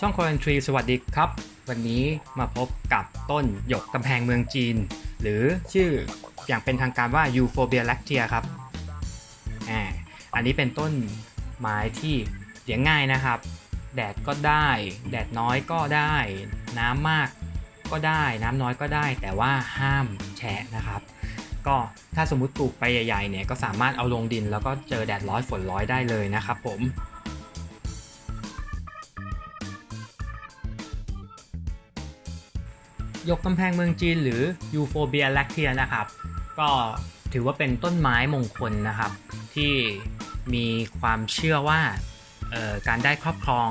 ช่องคอ n นทรีสวัสดีครับ วันนี้มาพบกับต้นหยกกำแพงเมืองจีน หรือชื่ออย่างเป็นทางการว่า Euphorbia lactea ครับอ่าอันนี้เป็นต้นไม้ที่เลี้ยงง่ายนะครับ แดดก็ได้ แดดน้อยก็ได้ น้ำมากก็ได้ น้ำน้อยก็ได้ แต่ว่าห้ามแฉะนะครับ ก็ถ้าสมมุติปลูกไปใหญ่ๆเนี่ยก็สามารถเอาลงดินแล้วก็เจอแดดร้อนฝนร้อยได้เลยนะครับผม ยกกำแพงเมืองจีนหรือ Euphorbia lactea นะครับ ก็ถือว่าเป็นต้นไม้มงคลนะครับ ที่มีความเชื่อว่าการได้ครอบครอง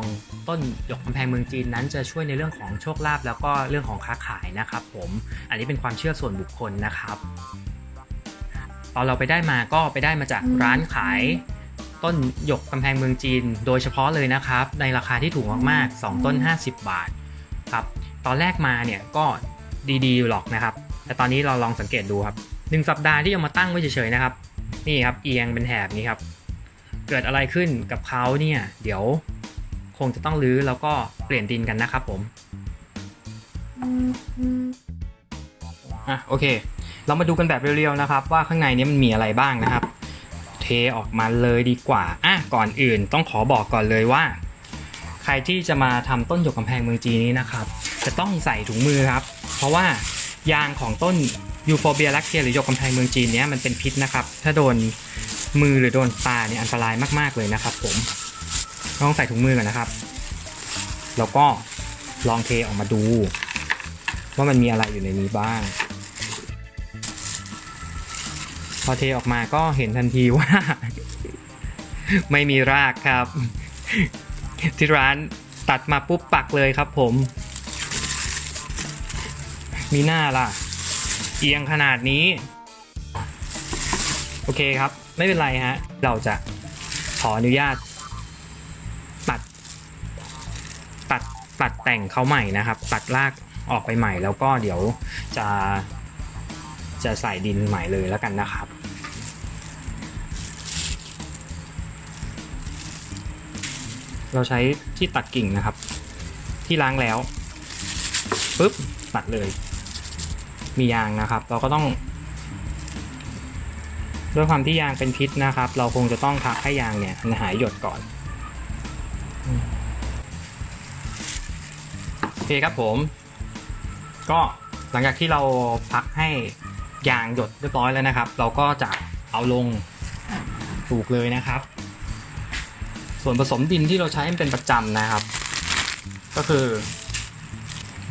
ต้นหยกกำแพงเมืองจีนนั้นจะช่วยในเรื่องของโชคลาภแล้วก็เรื่องของค้าขายนะครับผมอันนี้เป็นความเชื่อส่วนบุคคลนะครับตอนเราไปได้มาก็ไปได้มาจากร้านขาย ต้นหยกกำแพงเมืองจีน โดยเฉพาะเลยนะครับ ในราคาที่ถูกมากๆ 2 ต้น 50 บาทครับ ตอนแรกมาเนี่ยก็ดีๆอยู่หรอกนะครับ แต่ตอนนี้เราลองสังเกตดูครับหนึ่งสัปดาห์ที่เอามาตั้งไว้เฉยๆนะครับ นี่ครับเอียงเป็นแถบนี้ครับ เกิดอะไรขึ้นกับเขาเนี่ย เดี๋ยวคงจะต้องรื้อแล้วก็เปลี่ยนดินกันนะครับผมอะโอเค เรามาดูกันแบบเรียวๆนะครับ ว่าข้างในนี้มันมีอะไรบ้างนะครับ เทออกมาเลยดีกว่าอะก่อนอื่นต้องขอบอกก่อนเลยว่า ใครที่จะมาทำต้นหยกกำแพงเมืองจีนนี้นะครับ จะต้องใส่ถุงมือครับ เพราะว่ายางของต้นยูโฟเบียลักเทียหรือหยกกำแพงเมืองจีนเนี้ยมันเป็นพิษนะครับ ถ้าโดนมือหรือโดนตาเนี่ยอันตรายมากๆเลยนะครับผมต้องใส่ถุงมือก่อนนะครับ แล้วก็ลองเทออกมาดู ว่ามันมีอะไรอยู่ในนี้บ้าง พอเทออกมาก็เห็นทันทีว่า ไม่มีรากครับ ที่ร้านตัดมาปุ๊บปักเลยครับผม มีหน้าล่ะ เอียงขนาดนี้ โอเคครับ ไม่เป็นไรฮะ เราจะขออนุญาต ตัด ตัดตัดแต่งเขาใหม่นะครับ ตัดรากออกไปใหม่แล้วก็เดี๋ยวจะจะใส่ดินใหม่เลยแล้วกันนะครับ เราใช้ที่ตัดกิ่งนะครับ ที่ล้างแล้วปุ๊บตัดเลย มียางนะครับ เราก็ต้องด้วยความที่ยางเป็นพิษนะครับ เราคงจะต้องพักให้ยางเนี่ยหายหยดก่อนโอเคครับผม ก็หลังจากที่เราพักให้ยางหยดเรียบร้อยแล้วนะครับ เราก็จะเอาลงปลูกเลยนะครับ ส่วนผสมดินที่เราใช้เป็นประจำนะครับ ก็คือ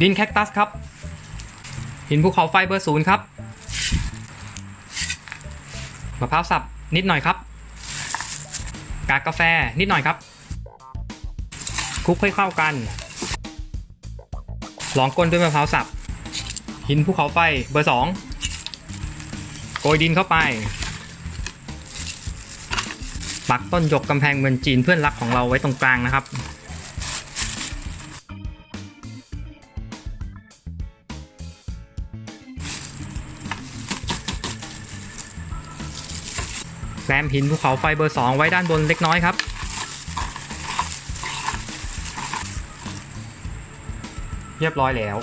ดินแคคตัสครับ หินภูเขาไฟเบอร์ศูนย์ครับมะพร้าวสับนิดหน่อยครับ กากกาแฟนิดหน่อยครับคลุกให้เข้ากันลองก้นด้วยมะพร้าวสับ หินภูเขาไฟเบอร์สองโกยดินเข้าไป ปักต้นหยกกำแพงเมืองจีนเพื่อนรักของเราไว้ตรงกลางนะครับ แซมหินภูเขาไฟเบอร์สองไว้ด้านบนเล็กน้อยครับเรียบร้อยแล้ว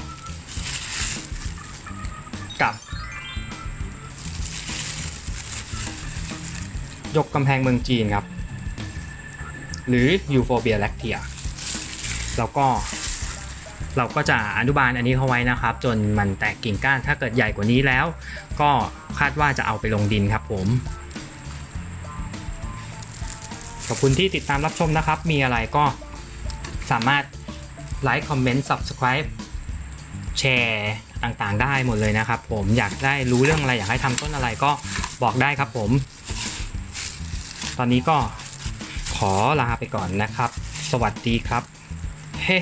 ยกกำแพงเมืองจีนครับ หรือ Euphorbia lactea แล้วก็เราก็จะอนุบาลอันนี้เข้าไว้นะครับ จนมันแตกกิ่งก้านถ้าเกิดใหญ่กว่านี้แล้ว ก็คาดว่าจะเอาไปลงดินครับผม ขอบคุณที่ติดตามรับชมนะครับ มีอะไรก็สามารถไลค์คอมเมนต์ subscribe แชร์ต่างๆ ได้หมดเลยนะครับผมอยากได้รู้เรื่องอะไรอยากให้ทำต้นอะไรก็บอกได้ครับผม ตอนนี้ก็ขอลาไปก่อนนะครับ สวัสดีครับ เฮ้